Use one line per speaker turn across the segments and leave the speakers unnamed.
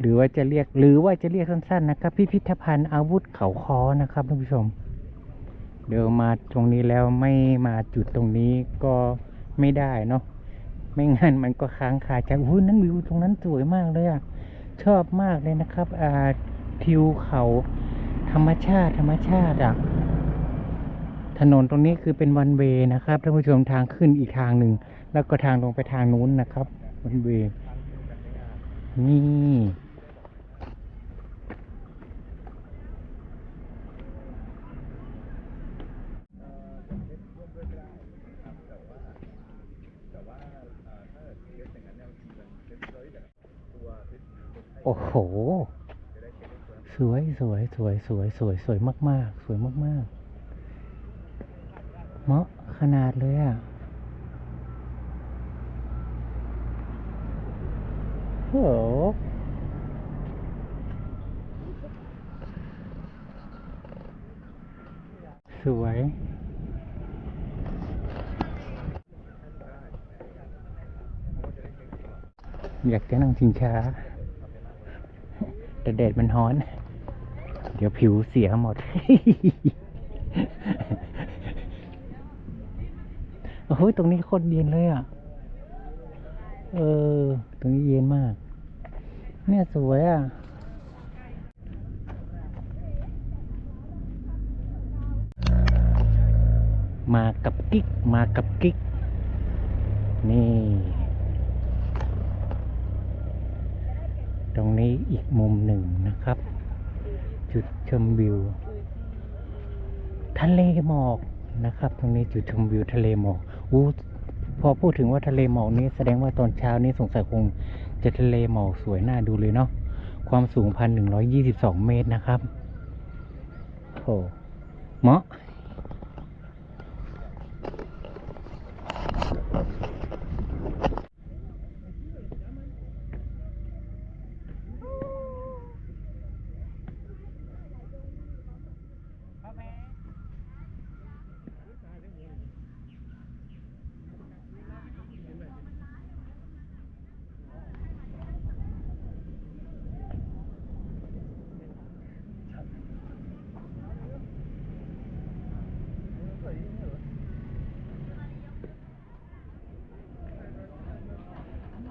หรือว่าจะเรียกหรือว่าจะเรียกสั้นๆนะครับ พิพิธภัณฑ์อาวุธเขาคอนะครับท่านผู้ชม เดี๋ยวมาตรงนี้แล้วไม่มาจุดตรงนี้ก็ไม่ได้เนาะไม่งั้นมันก็ค้างคาใจอุ้ยนั้นวิวตรงนั้นสวยมากเลยอะชอบมากเลยนะครับอ่าทิวเขาธรรมชาติธรรมชาติอะถนนตรงนี้คือเป็นวันเวนะครับท่านผู้ชมทางขึ้นอีกทางหนึ่งแล้วก็ทางลงไปทางนู้นนะครับวันเว นี่ โอ้โห สวยสวยสวยสวยสวยสวยมาก ๆ สวยมาก ๆ เหมาะขนาดเลยอะ โหสวยอยากจะนั่งชิงช้า แต่แดดมันร้อน เดี๋ยวผิวเสียหมด โอ้โหตรงนี้โคตรเย็นเลยอะ เออ ตรงนี้เย็นมาก เนี่ยสวยอะ มากับกิ๊ก มากับกิ๊ก นี่ ตรงนี้อีกมุมหนึ่งนะครับ จุดชมวิว ทะเลหมอกนะครับ ตรงนี้จุดชมวิวทะเลหมอกอู้พอพูดถึงว่าทะเลหมอกนี้แสดงว่าตอนเช้านี้สงสัยคง จะทะเลหมอกสวยน่าดูเลยเนาะความสูงพันหนึ่งร้อยยี่สิบสองเมตรนะครับโอ้เหมาะ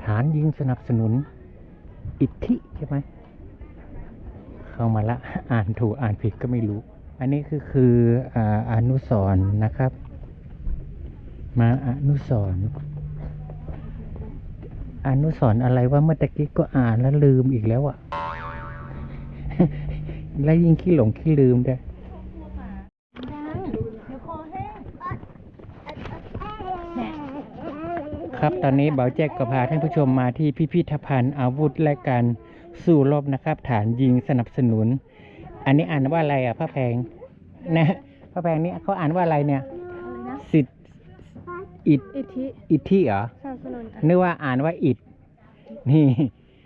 ฐานยิงสนับสนุน อิทธิใช่ไหมเข้ามาละอ่านถูกอ่านผิดก็ไม่รู้ อันนี้คือคือออนุสรณ์นะครับ มาอนุสรอนุสรอะไรว่าเมื่อตะกี้ก็อ่านแล้วลืมอีกแล้วอะ แล้วยิ่งขี้หลงขี้ลืมด้วย ครับ ตอนนี้เบาแจ็คก็พาท่านผู้ชมมาที่พิพิธภัณฑ์อาวุธและการสู้รบนะครับ ฐานยิงสนับสนุน อันนี้อ่านว่าอะไรอะพระแพงนะพระแพงนี่เขาอ่านว่าอะไรเนี่ย
อะไรนะ
สิทธิ์อิด
อิทธิ
อิทธิเหรอ
สนับสนุน
นึกว่าอ่านว่าอิดนี่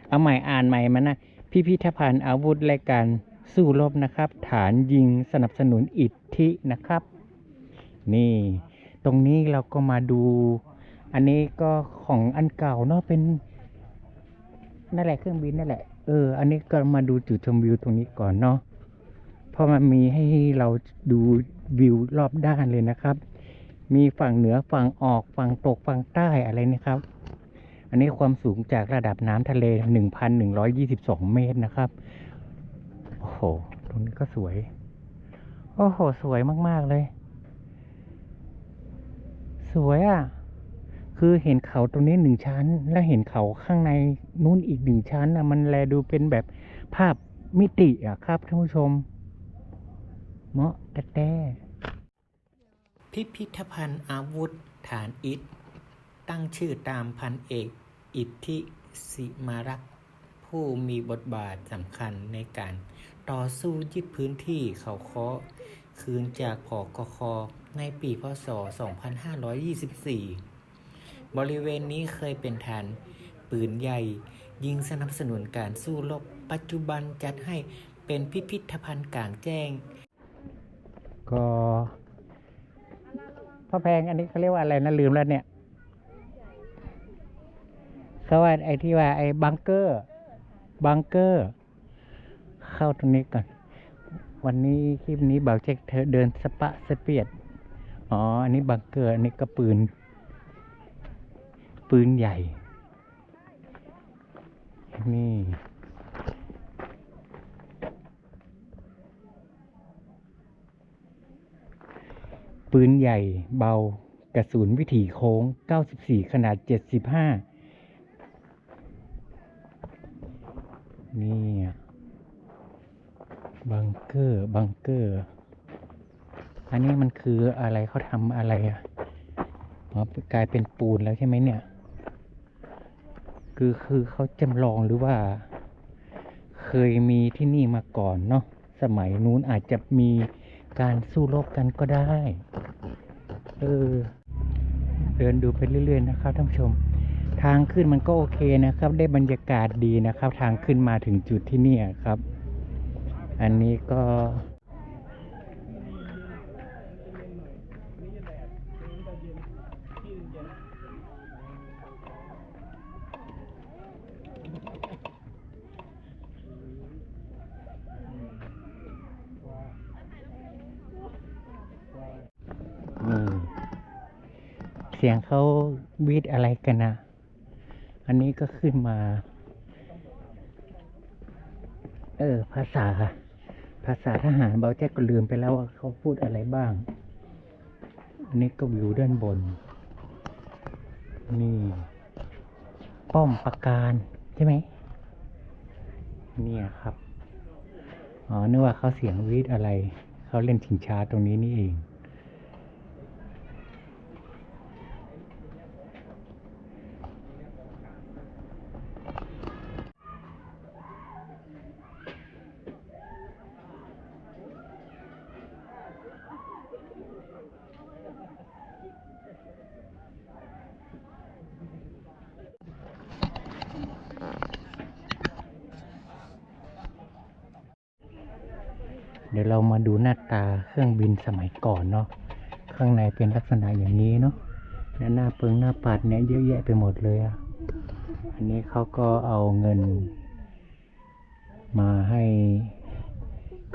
เอาใหม่อ่านใหม่มันนะพิพิธภัณฑ์อาวุธและการสู้รบนะครับ ฐานยิงสนับสนุนอิทธินะครับ นี่ ตรงนี้เราก็มาดู อันนี้ก็ของอันเก่าเนาะเป็นนั่นแหละเครื่องบินนั่นแหละ เออ อันนี้ก็มาดูจุดชมวิวตรงนี้ก่อนเนาะ เพราะมันมีให้เราดูวิวรอบด้านเลยนะครับ มีฝั่งเหนือฝั่งออกฝั่งตกฝั่งใต้อะไรนะครับ อันนี้ความสูงจากระดับน้ำทะเล 1,122 เมตรนะครับ โอ้โห ตรงนี้ก็สวย โอ้โห สวยมาก ๆ เลย สวยอะ คือเห็นเขาตรงนี้หนึ่งชั้น แล้วเห็นเขาข้างในนู้นอีกหนึ่งชั้นนะมันแลดูเป็นแบบภาพมิติอะครับท่านผู้ชมเมาะแต่แต่พิพิธภัณฑ์อาวุธฐานอิฐ ตั้งชื่อตามพันเอก อิทธิสิมารักษ์ผู้มีบทบาทสำคัญในการต่อสู้ยึดพื้นที่เขาเคาะคืนจากผอกคในปีพศ 2524 บริเวณนี้เคยเป็นฐานปืนใหญ่ ยิงสนับสนุนการสู้รบปัจจุบันจัดให้เป็นพิพิธภัณฑ์กลางแจ้ง ก็พระแพงอันนี้เขาเรียกว่าอะไรนะลืมแล้วเนี่ยเขาว่าไอ้ที่ว่าไอ้บังเกอร์ บังเกอร์ เข้าตรงนี้ก่อน วันนี้คลิปนี้บ่าวแจ็คเธอเดินสปะสเปียด อ๋อ อันนี้บังเกอร์ อันนี้ก็ปืน ปืนใหญ่ นี่ปืนใหญ่เบากระสุนวิถีโค้ง 94 ขนาด 75 นี่ บังเกอร์ บังเกอร์ อันนี้มันคืออะไรเขาทำอะไรอะอ๋อกลายเป็นปูนแล้วใช่ไหมเนี่ย คือคือเขาจำลองหรือว่า เคยมีที่นี่มาก่อนเนาะสมัยนู้นอาจจะมีการสู้รบกันก็ได้ เออ เดินดูไปเรื่อย ๆ นะครับท่านผู้ชม ทางขึ้นมันก็โอเคนะครับ ได้บรรยากาศดีนะครับ ทางขึ้นมาถึงจุดที่นี่ครับ อันนี้ก็ นี่ เสียงเขาวีดอะไรกันนะ อันนี้ก็ขึ้นมา เออ ภาษา ภาษาทหารเบาแจ๊กก็ลืมไปแล้วว่าเขาพูดอะไรบ้าง อันนี้ก็วิวด้านบน นี่ ป้อมปราการใช่ไหม เนี่ยครับ อ๋อ นึกว่าเขาเสียงวีดอะไร เขาเล่นชิงช้าตรงนี้นี่เอง เรามาดูหน้าตาเครื่องบินสมัยก่อนเนาะข้างในเป็นลักษณะอย่างนี้เนาะและหน้าเปิงหน้าปัดเนี่ยเยอะแยะไปหมดเลยอะอันนี้เขาก็เอาเงิน มาให้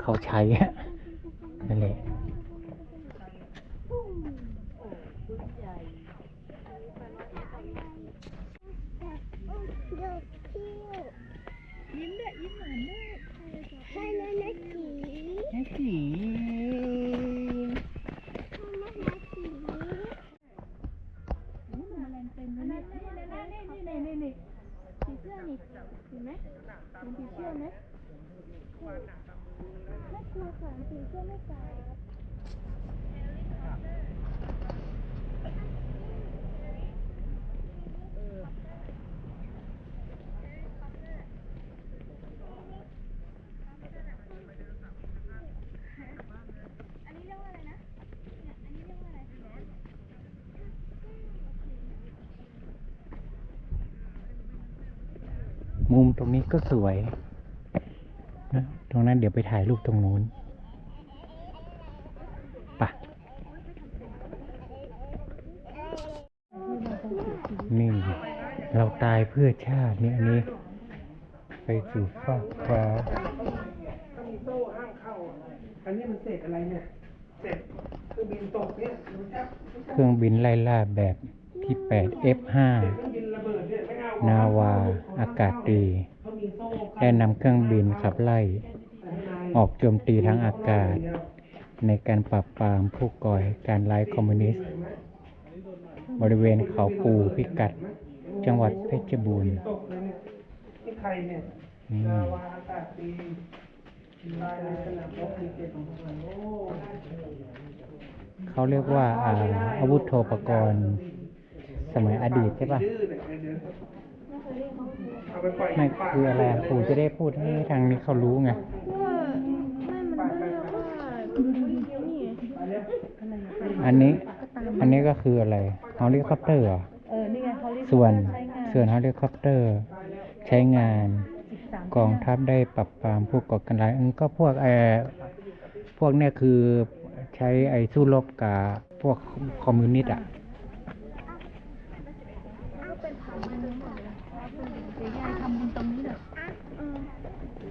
เขาใช้อะนั่นแหละ
ยิ้มด้วยยิ้มหวานด้วยให้นะนักขี
แค่สี
ให้นะนักขีนี่มันแรงเต็มเลยนี่นี่นี่นี่นี่นี่ผีเสื้อนี่เห็น ไหมเห็นผีเสื้อไหมไม่กลัวค่ะผีเสื้อไม่กัด
มุมตรงนี้ก็สวยนะตรงนั้นเดี๋ยวไปถ่ายรูปตรงนู้นปะนี่ เราตายเพื่อชาติเนี่ยอันนี้ ไปสู่ฟากฟ้า
ถ้ามีโซ่ห้ามเข้าอะอันนี้มันเศษอะไรเนี่ย เศษเครื่องบินตกเนี่ยรู้จัก
เครื่องบินไล่ล่าแบบที่ 8 F5
เครื่องบิ นา
วา อากาศตรี ได้นำเครื่องบินขับไล่ ออกโจมตีทางอากาศ ในการปราบปรามผู้ก่อการร้ายคอมมิวนิสต์ บริเวณเขาปูพิกัด จังหวัดเพชรบูรณ์
ตกเลยเนี่ยนี่ใครเขา
เรียกว่าอาวุธโทปกรณ์ สมัยอดีตใช่ปะ
นั่อ
ม่คืออะไรปู่จะได้พูดให้ทางนี้เขารู้ไง
ไอั
นนี้ อันนี้ก็คืออะไรเฮลิคอปเตอร์เหรอ
เออ นี่ไงเขาเรียก
ส่วน ส่วนเฮลิคอปเตอร์ ใช้งานกองทัพได้ปรับปรามผู้ก่อการร้ายก็พวกไอพวกเนี่ยคือใช้ไอ้สู้รบกับพวกคอมมิวนิสต์อะ
Thì thăm trung tâm nữa được.